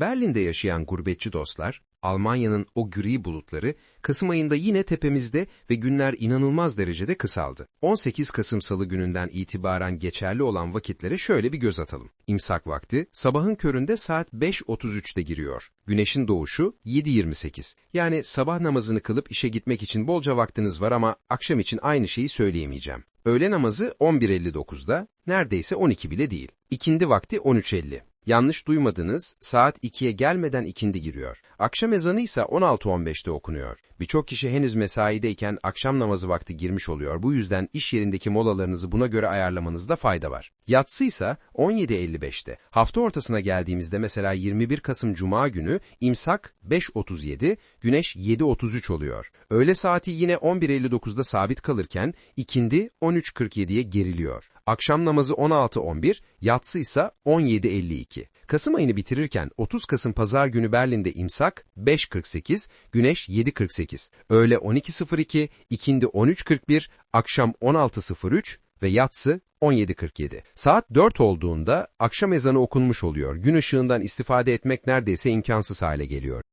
Berlin'de yaşayan gurbetçi dostlar, Almanya'nın o gri bulutları Kasım ayında yine tepemizde ve günler inanılmaz derecede kısaldı. 18 Kasım Salı gününden itibaren geçerli olan vakitlere şöyle bir göz atalım. İmsak vakti sabahın köründe saat 5.33'te giriyor. Güneşin doğuşu 7.28. Yani sabah namazını kılıp işe gitmek için bolca vaktiniz var ama akşam için aynı şeyi söyleyemeyeceğim. Öğle namazı 11.59'da, neredeyse 12 bile değil. İkindi vakti 13.50. Yanlış duymadınız, saat 2'ye gelmeden ikindi giriyor. Akşam ezanı ise 16.15'te okunuyor. Birçok kişi henüz mesaideyken akşam namazı vakti girmiş oluyor. Bu yüzden iş yerindeki molalarınızı buna göre ayarlamanızda fayda var. Yatsı ise 17.55'te. Hafta ortasına geldiğimizde mesela 21 Kasım Cuma günü imsak 5.37, güneş 7.33 oluyor. Öğle saati yine 11.59'da sabit kalırken ikindi 13.47'ye geriliyor. Akşam namazı 16.11, yatsı ise 17.52. Kasım ayını bitirirken 30 Kasım Pazar günü Berlin'de imsak 5.48, güneş 7.48. Öğle 12.02, ikindi 13.41, akşam 16.03 ve yatsı 17.47. Saat 4 olduğunda akşam ezanı okunmuş oluyor. Gün ışığından istifade etmek neredeyse imkansız hale geliyor.